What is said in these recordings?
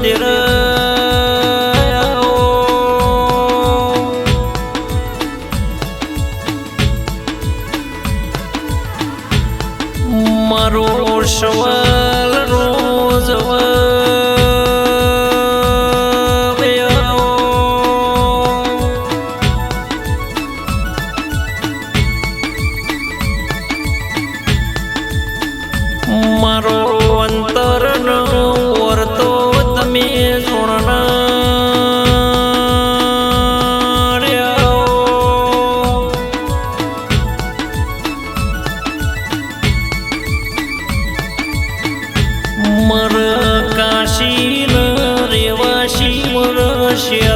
tirar મર કાશી રેવાશી મર શિવ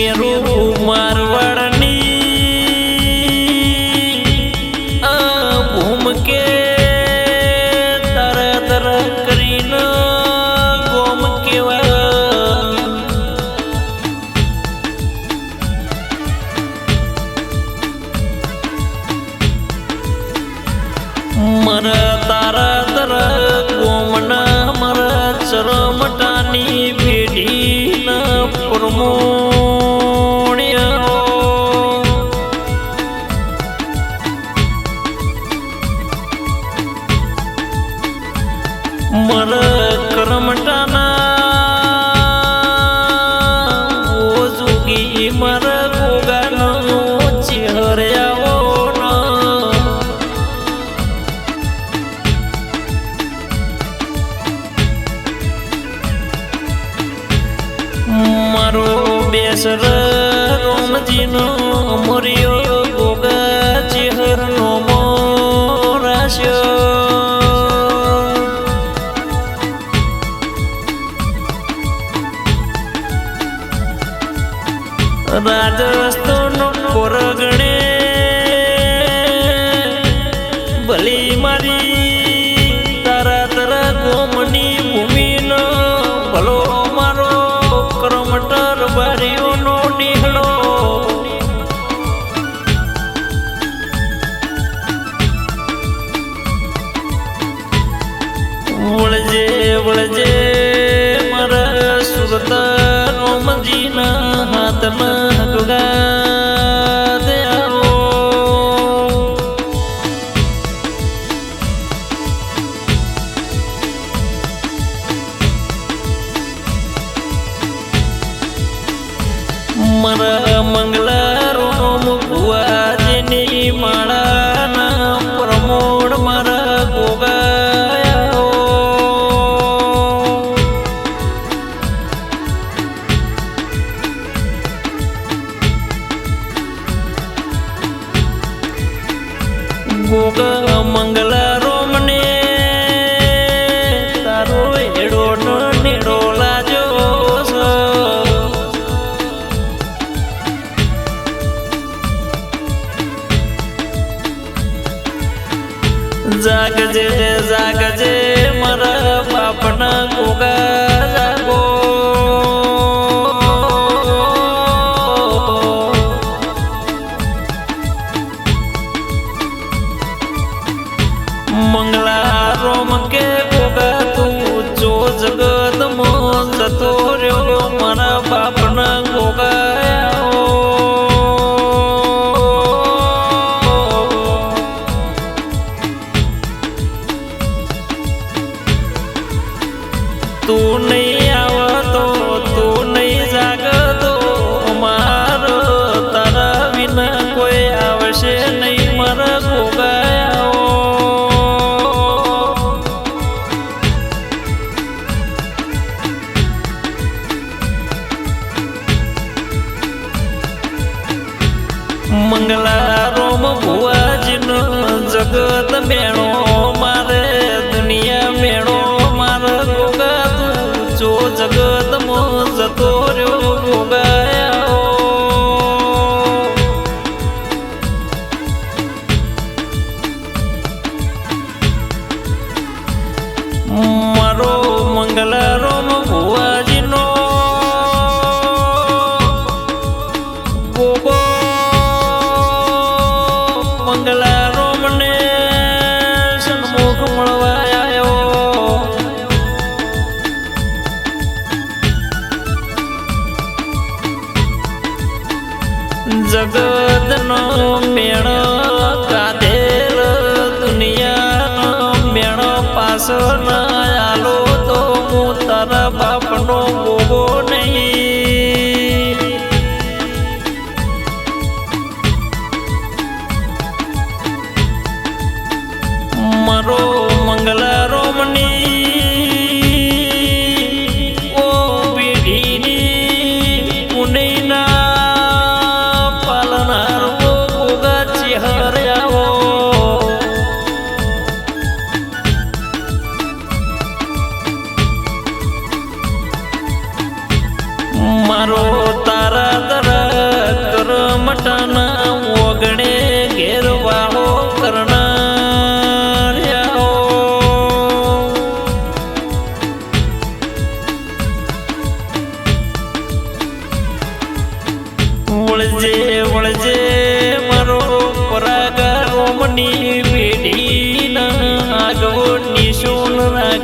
મેરું મારવાડની. ભૂમકે તર તર કરીને ગોમ કેવા. મરા તારા તર ગોમના મરા ચરમટાની પેઢીના પ્રમો. મર કરમટાના. ઓ જોગી મર ગોગાનો ચહેર્યાઓ મારો બેસર રોમજીનો મર્યો. ગુણજે મંગલા રોમ ભુવાજીનો જગત મેળો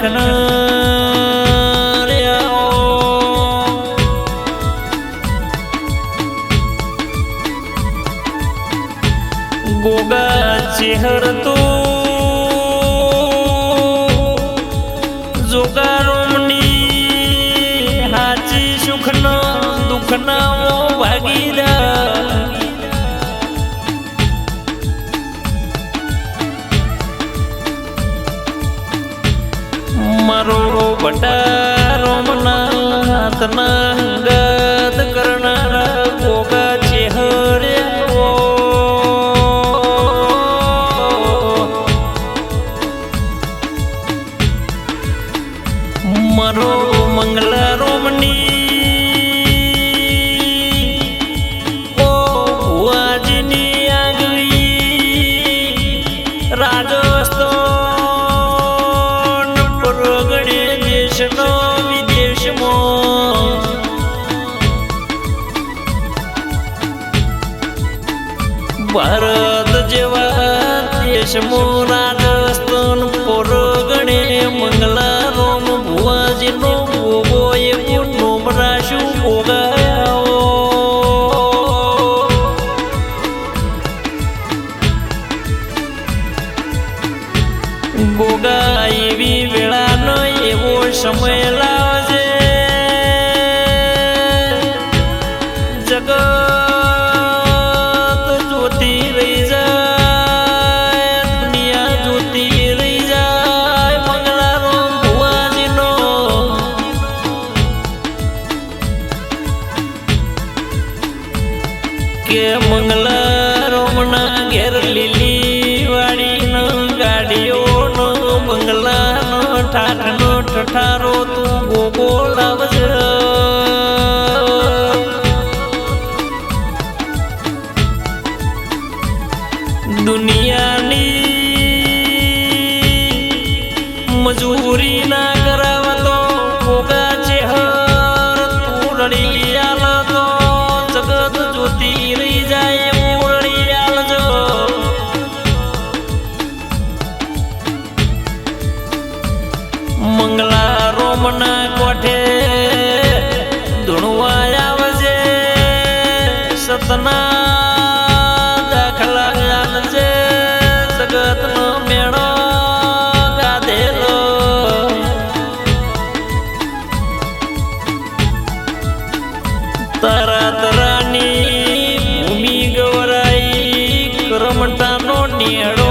રાખનાર્યાઓ ગોગા ચેહર તો મારો બટારો મના ભારત જેવા દેશમાં રાજસ્થાન પરગણે મંગલા રોમ ભુવાજીનો ભોગો એવું નોમરાશું ભોગાયાઓ ગોગા એવી એવો સમય કે મંગલ રોમણા ઘેર લીલી વાડીનો ગાડીઓનો બંગલાનો ઠાઠનો ઠઠારો તું ગોગો લાવજે દુનિયાની મજૂરી ના સતના દાખલા આલજે જગતનો મેળો ગાધેલો. તારા તરાની ભૂમિ ગવરાઈ કરમટાનો નિયડો